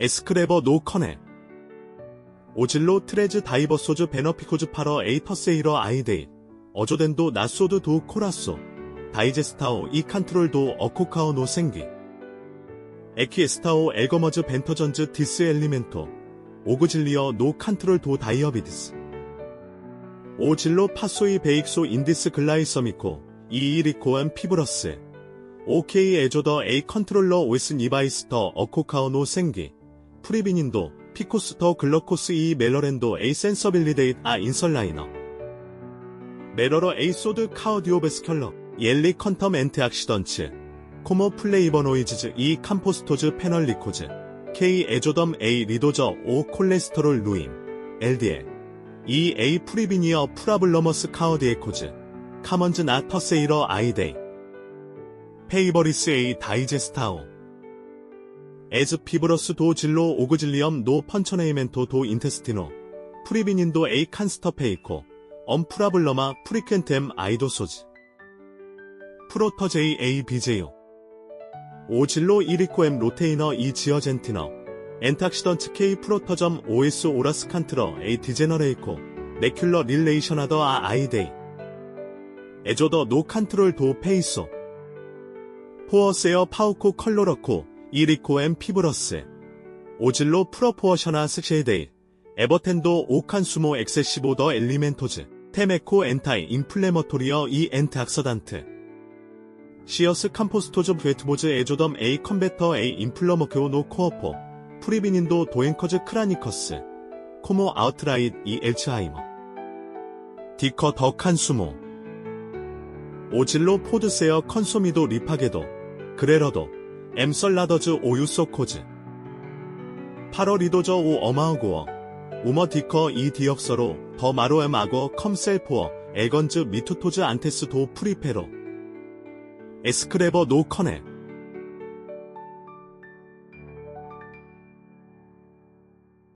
에스크레버 노 커넬. 오질로 트레즈 다이버 소즈 베너피코즈 파러 에이터세이러 아이데이 어조덴도 나소드 도 코라소. 다이제스타오 이 칸트롤 도 어코카오 노 생기. 에키에스타오 에거머즈 벤터전즈 디스 엘리멘토. 오그질리어 노 칸트롤 도 다이어비디스. 오질로 파소이 베익소 인디스 글라이서미코. 이이리코엔 피브러스. 오케이 에조더 에이 컨트롤러 오스 니바이스터 어코카오 노 생기 프리비닌도 피코스터 글러코스 이 멜러랜도 에이 센서빌리데이트 아 인설라이너. 메러러 에이 소드 카우디오 베스컬러 옐리 컨텀 엔트 악시던츠. 코모 플레이버 노이즈즈 이 캄포스토즈 패널 리코즈. K 에조덤 A 리도저 O 콜레스테롤 루임. LDL 이 A 프리비니어 프라블러머스 카우디에코즈. 카먼즈 나터세이러 아이데이. 페이버리스 A 다이제스타오 에즈 피브러스 도 진로 오그질리엄 노 펀처네이멘토 도 인테스티노 프리비닌도 에이 칸스터 페이코 엄프라블러마 프리켄템 아이도소즈. 프로터 제이 에이 비제요. 오질로 이리코엠 로테이너 이 지어젠티너 엔탁시던츠 K 프로터점 OS 오라스 칸트러 에이 디제너레이코 네큘러 릴레이셔나더 아 아이데이. 에조더 노 컨트롤 도 페이소. 포어세어 파우코 컬로러코 이리코 엠 피브러스 오질로 프로포어셔나 스쉐이데이 에버텐도 오칸수모 엑세시보 더 엘리멘토즈 테메코 엔타이 인플레머토리어 이 엔트 악서단트 시어스 캄포스토즈 베트보즈 에조덤 에이 컨베터 에이 인플러머크오 노 코어포 프리비닌도 도엔커즈 크라니커스 코모 아우트라이트 이 엘츠하이머 디커 더 칸수모 오질로 포드세어 컨소미도 리파게도 그레러도 엠설라더즈 오유소코즈. 파러리도저 오 어마우고어 우머 디커 이 디역서로 더 마로엠 악어 컴셀포어 에건즈 미투토즈 안테스 도 프리페로. 에스크레버 노 커넬